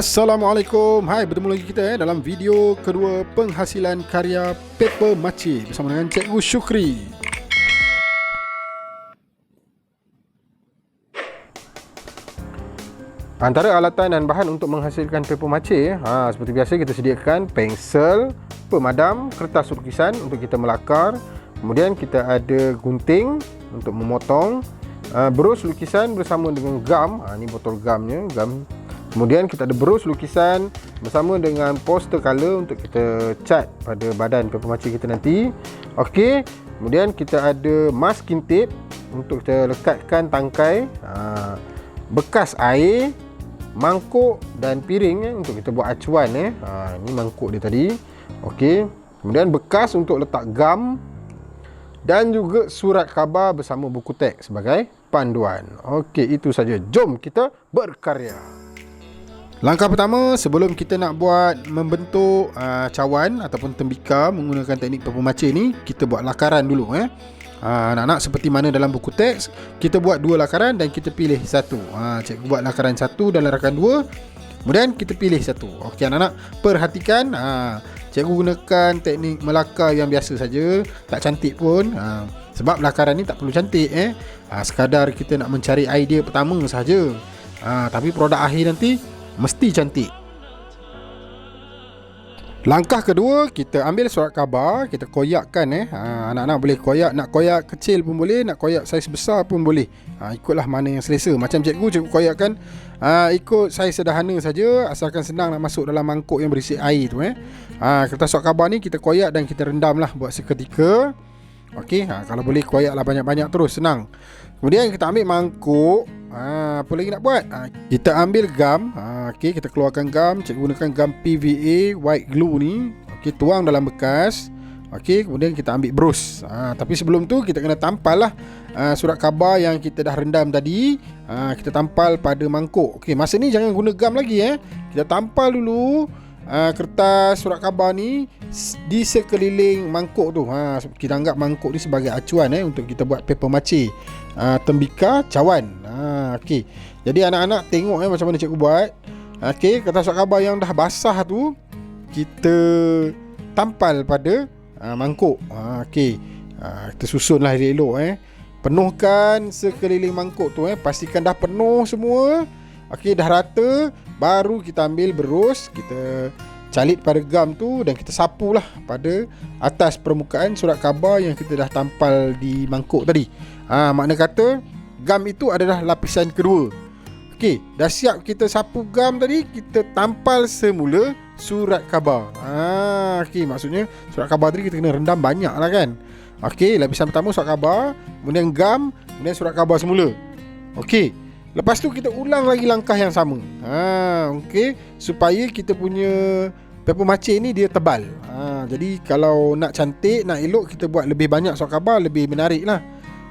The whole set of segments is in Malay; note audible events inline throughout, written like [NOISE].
Assalamualaikum. Hai bertemu lagi kita eh, dalam video kedua penghasilan karya paper maci Bersama dengan Cikgu Syukri. Antara alatan dan bahan untuk menghasilkan paper maci ha, Seperti biasa kita sediakan pensel, pemadam, kertas lukisan untuk kita melakar. Kemudian kita ada gunting untuk memotong uh, Berus lukisan bersama dengan gam. Ha, Ini botol gamnya, gam Kemudian kita ada berus lukisan bersama dengan poster color untuk kita cat pada badan paper maci kita nanti. Okey. Kemudian kita ada masking tape untuk kita lekatkan tangkai ha, bekas air, mangkuk dan piring eh, untuk kita buat acuan eh. Ha, ini mangkuk dia tadi. Okey. Kemudian bekas untuk letak gam dan juga surat khabar bersama buku teks sebagai panduan. Okey, itu saja. Jom kita berkarya. Langkah pertama sebelum kita nak buat membentuk uh, cawan ataupun tembika menggunakan teknik paper mache ni, kita buat lakaran dulu eh. Uh, anak-anak seperti mana dalam buku teks, kita buat dua lakaran dan kita pilih satu. Uh, cikgu buat lakaran satu dan lakaran dua. Kemudian kita pilih satu. Okey anak-anak, perhatikan uh, cikgu gunakan teknik melakar yang biasa saja, tak cantik pun. Uh, sebab lakaran ni tak perlu cantik eh. Uh, sekadar kita nak mencari idea pertama saja. Uh, tapi produk akhir nanti mesti cantik. Langkah kedua, kita ambil surat khabar, kita koyakkan eh. Ha, anak-anak boleh koyak, nak koyak kecil pun boleh, nak koyak saiz besar pun boleh. Ha, ikutlah mana yang selesa. Macam cikgu, cikgu koyakkan ha, ikut saiz sederhana saja, asalkan senang nak masuk dalam mangkuk yang berisi air tu eh. Ha, kertas surat khabar ni kita koyak dan kita rendamlah buat seketika. Okey, ha, kalau boleh koyaklah banyak-banyak terus, senang. Kemudian kita ambil mangkuk, Ha, apa lagi nak buat? Ha, kita ambil gam. Ha, okay, kita keluarkan gam. Cikgu gunakan gam PVA white glue ni. Okay, tuang dalam bekas. Okay, kemudian kita ambil brus. Ha, tapi sebelum tu kita kena tampal lah ha, surat khabar yang kita dah rendam tadi. Ha, kita tampal pada mangkuk. Okay, masa ni jangan guna gam lagi eh. Kita tampal dulu uh, kertas surat khabar ni di sekeliling mangkuk tu. Ha, kita anggap mangkuk ni sebagai acuan eh untuk kita buat paper mache. Uh, tembika cawan. Ha, okey. Jadi anak-anak tengok eh macam mana cikgu buat. Okey, kertas surat khabar yang dah basah tu kita tampal pada uh, mangkuk. Ha, okey. Uh, kita susunlah elok-elok eh. Penuhkan sekeliling mangkuk tu eh. Pastikan dah penuh semua. Okey, dah rata. Baru kita ambil berus, kita calit pada gam tu dan kita sapulah pada atas permukaan surat khabar yang kita dah tampal di mangkuk tadi. Ha, makna kata gam itu adalah lapisan kedua. Okey, dah siap kita sapu gam tadi, kita tampal semula surat khabar. Ha, okey, maksudnya surat khabar tadi kita kena rendam banyak lah kan. Okey, lapisan pertama surat khabar, kemudian gam, kemudian surat khabar semula. Okey, Lepas tu kita ulang lagi langkah yang sama. Ha, okey, supaya kita punya paper mache ni dia tebal. Ha, jadi kalau nak cantik, nak elok kita buat lebih banyak surat khabar lebih menarik lah.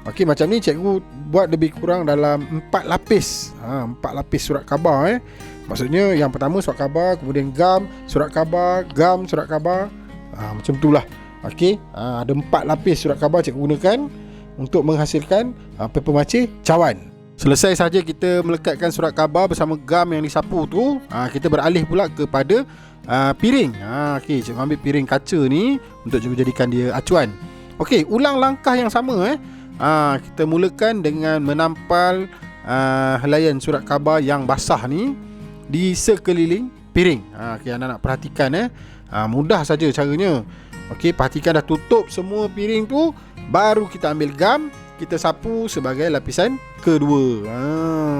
Okey, macam ni cikgu buat lebih kurang dalam 4 lapis. Ha, 4 lapis surat khabar eh. Maksudnya yang pertama surat khabar, kemudian gam, surat khabar, gam, surat khabar. Ha, macam itulah. Okey, ha, ada 4 lapis surat khabar cikgu gunakan untuk menghasilkan ha, paper mache cawan. Selesai saja kita melekatkan surat khabar bersama gam yang disapu tu, ha, kita beralih pula kepada ha, piring. Ha, okey, cikgu ambil piring kaca ni untuk cikgu jadikan dia acuan. Okey, ulang langkah yang sama eh. Ha, kita mulakan dengan menampal ha, helaian surat khabar yang basah ni di sekeliling piring. Ha, okey, anak-anak perhatikan eh. Ha, mudah saja caranya. Okey, perhatikan dah tutup semua piring tu, baru kita ambil gam, kita sapu sebagai lapisan kedua. Ha,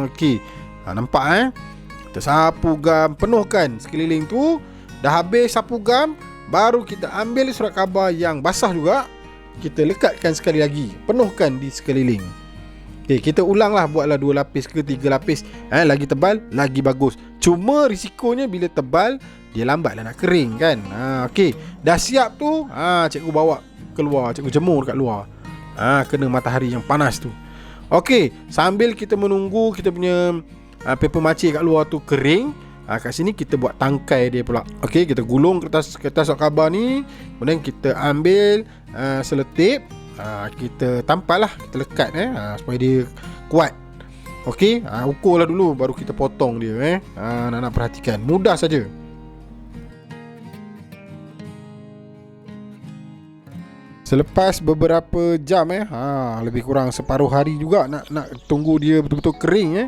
okey. Ha, nampak eh? Kita sapu gam, penuhkan sekeliling tu. Dah habis sapu gam, baru kita ambil surat khabar yang basah juga. Kita lekatkan sekali lagi, penuhkan di sekeliling. Okey, kita ulanglah buatlah dua lapis ke tiga lapis. Eh, lagi tebal, lagi bagus. Cuma risikonya bila tebal, dia lambatlah nak kering kan. Ha, okey. Dah siap tu, ha, cikgu bawa keluar, cikgu jemur kat luar ha, Kena matahari yang panas tu Okey Sambil kita menunggu Kita punya uh, Paper maci kat luar tu kering ha, Kat sini kita buat tangkai dia pula Okey Kita gulung kertas Kertas khabar ni Kemudian kita ambil uh, Seletip ha, Kita tampal lah Kita lekat eh ha, Supaya dia kuat Okey, ha, ukurlah dulu baru kita potong dia eh. Ha, nak nak perhatikan. Mudah saja. Selepas beberapa jam eh, ha, lebih kurang separuh hari juga nak nak tunggu dia betul-betul kering eh.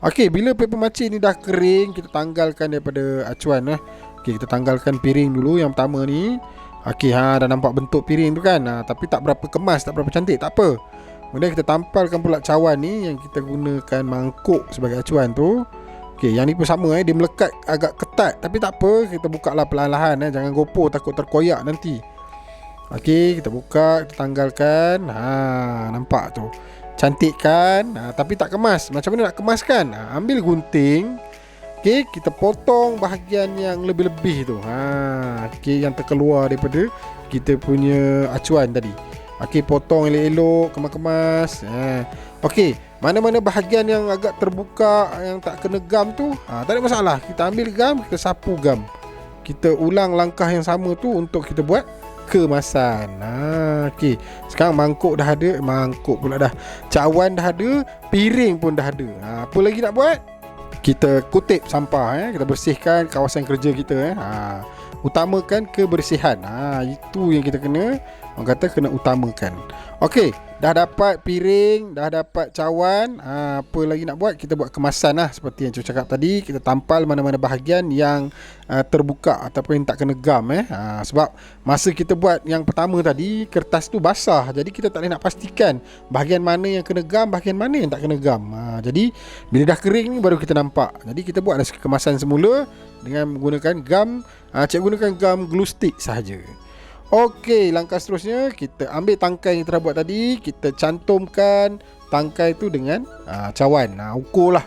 Okey, bila paper maci ni dah kering, kita tanggalkan daripada acuan eh. Okey, kita tanggalkan piring dulu yang pertama ni. Okey, ha dah nampak bentuk piring tu kan. Ha, tapi tak berapa kemas, tak berapa cantik, tak apa. Kemudian kita tampalkan pula cawan ni yang kita gunakan mangkuk sebagai acuan tu. Okey, yang ni pun sama eh, dia melekat agak ketat tapi tak apa, kita buka lah perlahan-lahan eh, jangan gopoh takut terkoyak nanti. Okey, kita buka, kita tanggalkan. Ha, nampak tu. Cantik kan? Ha, tapi tak kemas. Macam mana nak kemaskan? Ha, ambil gunting. Okey, kita potong bahagian yang lebih-lebih tu. Ha, okey yang terkeluar daripada kita punya acuan tadi. Okey, potong elok-elok, kemas-kemas. Ha. Okey, mana-mana bahagian yang agak terbuka yang tak kena gam tu, ha, tak ada masalah. Kita ambil gam, kita sapu gam. Kita ulang langkah yang sama tu untuk kita buat kemasan. Ha, okey. Sekarang mangkuk dah ada, mangkuk pula dah. Cawan dah ada, piring pun dah ada. Ha, apa lagi nak buat? Kita kutip sampah eh, kita bersihkan kawasan kerja kita eh. Ha, utamakan kebersihan. Ha, itu yang kita kena Orang kata kena utamakan Okey Dah dapat piring Dah dapat cawan ha, Apa lagi nak buat? Kita buat kemasan lah Seperti yang saya cakap tadi. Kita tampal mana-mana bahagian Yang uh, terbuka Ataupun yang tak kena gam eh. ha, Sebab Masa kita buat yang pertama tadi Kertas tu basah. Jadi kita tak boleh nak pastikan Bahagian mana yang kena gam Bahagian mana yang tak kena gam. Ha, Jadi Bila dah kering ni Baru kita nampak. Jadi kita buat kemasan semula Dengan menggunakan gam ha, Cik gunakan gam glue stick sahaja Okey, langkah seterusnya kita ambil tangkai yang kita buat tadi, kita cantumkan tangkai tu dengan ah, cawan. Nah, ukurlah.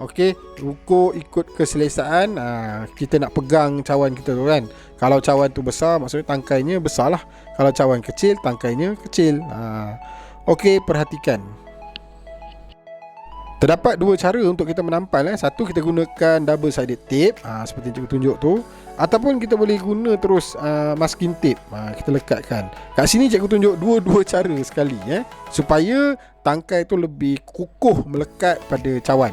Okey, ukur ikut keselesaan. Aa, kita nak pegang cawan kita tu kan. Kalau cawan tu besar, maksudnya tangkainya besarlah. Kalau cawan kecil, tangkainya kecil. Aa, okey, perhatikan. Terdapat dua cara untuk kita menampal eh. Satu kita gunakan double sided tape, aa, seperti yang tunjuk tu. Ataupun kita boleh guna terus uh, masking tape uh, Kita lekatkan Kat sini cikgu tunjuk dua-dua [LAUGHS] cara sekali eh, Supaya tangkai tu lebih kukuh melekat pada cawan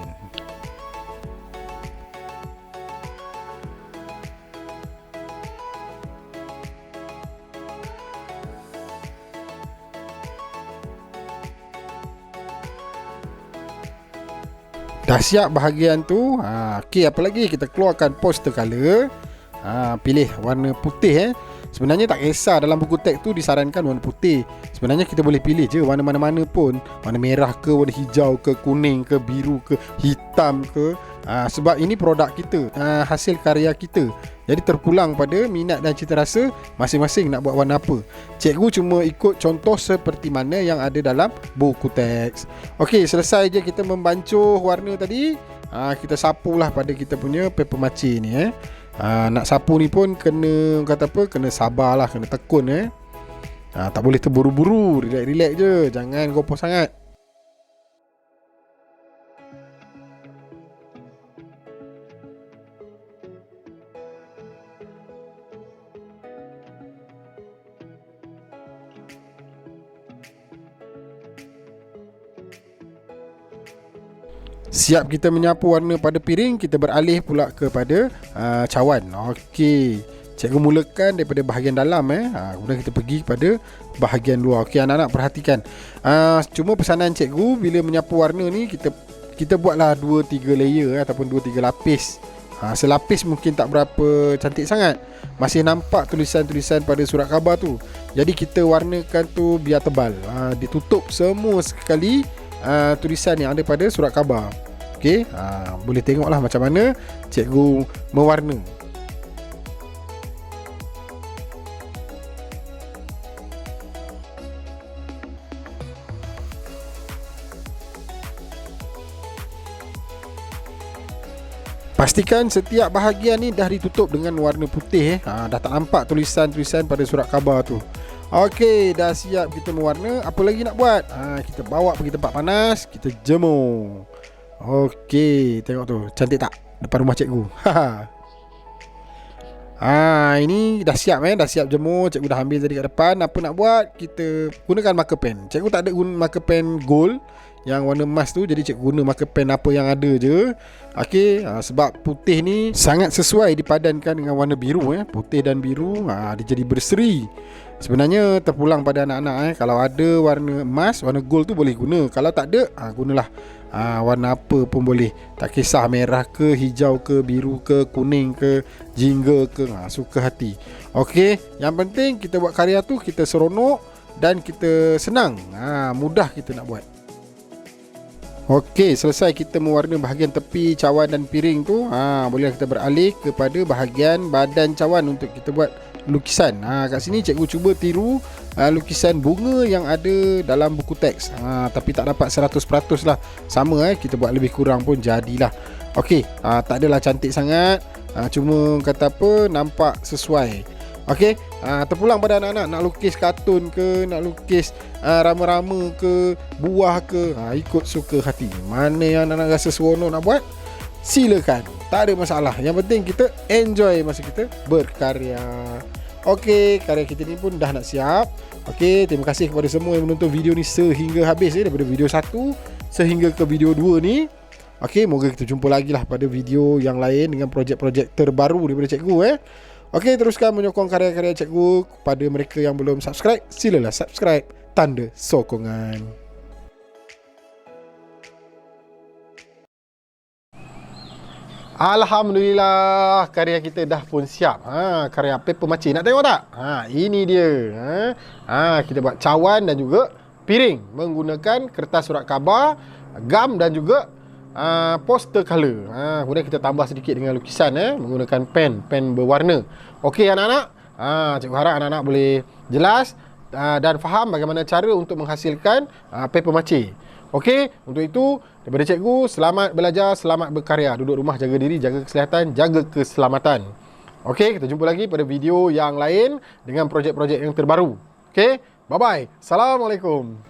Dah siap bahagian tu. Ha, Okay apa lagi? Kita keluarkan poster color. Ha, Pilih warna putih eh. Sebenarnya tak kisah dalam buku teks tu disarankan warna putih. Sebenarnya kita boleh pilih je warna mana-mana pun. Warna merah ke, warna hijau ke, kuning ke, biru ke, hitam ke ha, Sebab ini produk kita, ha, hasil karya kita. Jadi terpulang pada minat dan cita rasa masing-masing nak buat warna apa. Cikgu cuma ikut contoh seperti mana yang ada dalam buku teks. Okey, selesai je kita membancuh warna tadi. Ha, Kita sapulah pada kita punya paper maci ni eh. Ha, Nak sapu ni pun kena kata apa Kena sabarlah Kena tekun eh. Ha, Tak boleh terburu-buru Relax-relax je. Jangan gopoh sangat Siap kita menyapu warna pada piring Kita beralih pula kepada uh, cawan. Okey. Cikgu mulakan daripada bahagian dalam eh. Ha, kemudian kita pergi kepada bahagian luar. Okey anak-anak perhatikan. Uh, Cuma pesanan cikgu Bila menyapu warna ni Kita kita buatlah 2-3 layer eh, Ataupun 2-3 lapis. Ha, Selapis mungkin tak berapa cantik sangat. Masih nampak tulisan-tulisan pada surat khabar tu. Jadi kita warnakan tu biar tebal. Ha, Ditutup semua sekali uh, tulisan yang ada pada surat khabar. Okey, uh, boleh tengoklah macam mana cikgu mewarna. Pastikan setiap bahagian ni dah ditutup dengan warna putih eh. Ha, dah tak nampak tulisan-tulisan pada surat khabar tu. Okey, dah siap kita mewarna. Apa lagi nak buat? Ha, kita bawa pergi tempat panas, kita jemur. Okey, tengok tu. Cantik tak? Depan rumah cikgu. [LAUGHS] ha, ini dah siap eh, dah siap jemur. Cikgu dah ambil tadi kat depan. Apa nak buat? Kita gunakan marker pen. Cikgu tak ada guna marker pen gold. Yang warna emas tu jadi cikgu guna marker pen apa yang ada je Okey, ha, sebab putih ni sangat sesuai dipadankan dengan warna biru eh. Putih dan biru, ha, dia jadi berseri. Sebenarnya terpulang pada anak-anak eh kalau ada warna emas, warna gold tu boleh guna. Kalau tak ada, ha, gunalah ha, warna apa pun boleh. Tak kisah merah ke, hijau ke, biru ke, kuning ke, jingga ke, ha, suka hati. Okey, yang penting kita buat karya tu kita seronok dan kita senang. Ha, mudah kita nak buat. Okey, selesai kita mewarna bahagian tepi cawan dan piring tu, ha, boleh kita beralih kepada bahagian badan cawan untuk kita buat lukisan. Ha kat sini cikgu cuba tiru uh, lukisan bunga yang ada dalam buku teks. Ha tapi tak dapat 100% lah. Sama eh kita buat lebih kurang pun jadilah. Okey, uh, tak adalah cantik sangat. Uh, cuma kata apa nampak sesuai. Okey, uh, terpulang pada anak-anak nak lukis kartun ke, nak lukis uh, rama-rama ke, buah ke, uh, ikut suka hati. Mana yang anak-anak rasa seronok nak buat? Silakan. Tak ada masalah. Yang penting kita enjoy masa kita berkarya. Okey, karya kita ni pun dah nak siap. Okey, terima kasih kepada semua yang menonton video ni sehingga habis eh daripada video 1 sehingga ke video 2 ni. Okey, moga kita jumpa lagi lah pada video yang lain dengan projek-projek terbaru daripada cikgu eh. Okey, teruskan menyokong karya-karya cikgu kepada mereka yang belum subscribe, silalah subscribe tanda sokongan. Alhamdulillah karya kita dah pun siap. Ha, karya paper makcik. Nak tengok tak? Ha, ini dia. Ha, ha, kita buat cawan dan juga piring menggunakan kertas surat khabar, gam dan juga uh, poster color. Ha, kemudian kita tambah sedikit dengan lukisan eh menggunakan pen, pen berwarna. Okey anak-anak? Ha, cikgu harap anak-anak boleh jelas uh, dan faham bagaimana cara untuk menghasilkan uh, paper makcik. Okey, untuk itu daripada cikgu, selamat belajar, selamat berkarya. Duduk rumah jaga diri, jaga kesihatan, jaga keselamatan. Okey, kita jumpa lagi pada video yang lain dengan projek-projek yang terbaru. Okey, bye-bye. Assalamualaikum.